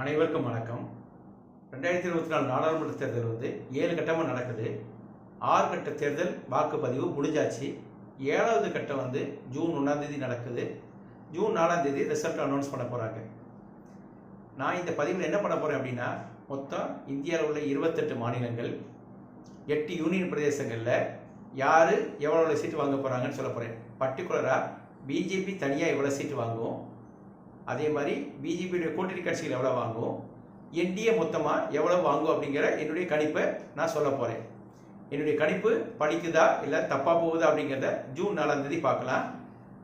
அனைவருக்கும் வணக்கம். ரெண்டாயிரத்தி இருபத்தி நாலு நாடாளுமன்ற தேர்தல் வந்து ஏழு கட்டமாக நடக்குது. ஆறு கட்ட தேர்தல் வாக்குப்பதிவு முடிஞ்சாச்சு. ஏழாவது கட்டம் வந்து ஜூன் ஒன்றாந்தேதி நடக்குது. ஜூன் நாலாந்தேதி ரிசல்ட் அனௌன்ஸ் பண்ண போகிறாங்க நான் இந்த பதிவில் என்ன பண்ண போகிறேன் அப்படின்னா மொத்தம் இந்தியாவில் உள்ள இருபத்தெட்டு மாநிலங்கள் எட்டு யூனியன் பிரதேசங்களில் யார் எவ்வளோ சீட்டு வாங்க போகிறாங்கன்னு சொல்ல போகிறேன் பர்டிகுலராக பிஜேபி தனியாக எவ்வளோ சீட்டு வாங்குவோம்? அதே மாதிரி பிஜேபியுடைய கூட்டணி கட்சிகள் எவ்வளோ வாங்கும்? என்டிஏ மொத்தமாக எவ்வளோ வாங்கும் அப்படிங்கிற என்னுடைய கணிப்பை நான் சொல்ல போகிறேன் என்னுடைய கணிப்பு படிக்குதா இல்லை தப்பாக போகுதா அப்படிங்கிறத ஜூன் நாலாம் தேதி பார்க்கலாம்.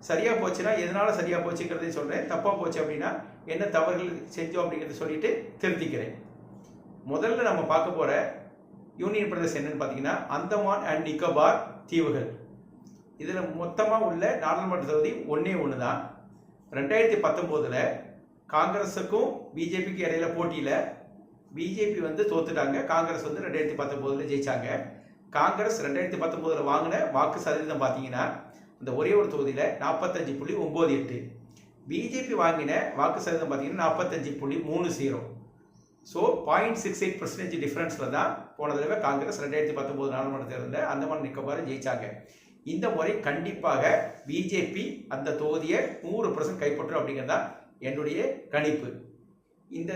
சரியாக போச்சுன்னா எதனால் சரியாக போச்சுங்கிறதையும் சொல்கிறேன் தப்பாக போச்சு அப்படின்னா என்ன தவறுகள் செஞ்சோம் அப்படிங்கிறத சொல்லிட்டு திருத்திக்கிறேன். முதல்ல நம்ம பார்க்க போகிற யூனியன் பிரதேசம் என்னன்னு பார்த்தீங்கன்னா அந்தமான் அண்ட் நிக்கோபார் தீவுகள். இதில் மொத்தமாக உள்ள நாடாளுமன்ற தொகுதி ஒன்றே ஒன்று தான் ரெண்டாயிரத்தி பத்தொம்போதில் காங்கிரஸுக்கும் பிஜேபிக்கும் இடையில போட்டியில் பிஜேபி வந்து தோத்துட்டாங்க. காங்கிரஸ் வந்து ரெண்டாயிரத்தி பத்தொம்போதில் ஜெயிச்சாங்க. காங்கிரஸ் ரெண்டாயிரத்தி பத்தொம்போதில் வாங்கின வாக்கு சதவீதம் பார்த்தீங்கன்னா இந்த ஒரே ஒரு தொகுதியில் நாற்பத்தஞ்சு புள்ளி ஒம்பது எட்டு. பிஜேபி வாங்கின வாக்கு சதவீதம் பார்த்தீங்கன்னா நாற்பத்தஞ்சு புள்ளி மூணு zero so point six eight percentage டிஃப்ரென்ஸில் தான் போன தடவை காங்கிரஸ் ரெண்டாயிரத்தி பத்தொம்போது நாடாளுமன்ற தேர்தலில் அந்தமான் நிக்கோபார் ஜெயிச்சாங்க. இந்த முறை கண்டிப்பாக பிஜேபி அந்த தொகுதியை நூறு பர்சன்ட் கைப்பற்றும் அப்படிங்கிறது தான் என்னுடைய கணிப்பு. இந்த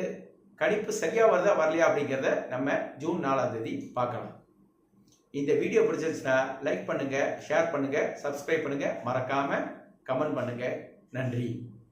கணிப்பு சரியாக வருதா வரலையா அப்படிங்கிறத நம்ம ஜூன் நாலாம் தேதி பார்க்கலாம். இந்த வீடியோ பிடிச்சிருந்துச்சுன்னா லைக் பண்ணுங்கள் ஷேர் பண்ணுங்கள் சப்ஸ்கிரைப் பண்ணுங்கள் மறக்காமல் கமெண்ட் பண்ணுங்கள் நன்றி.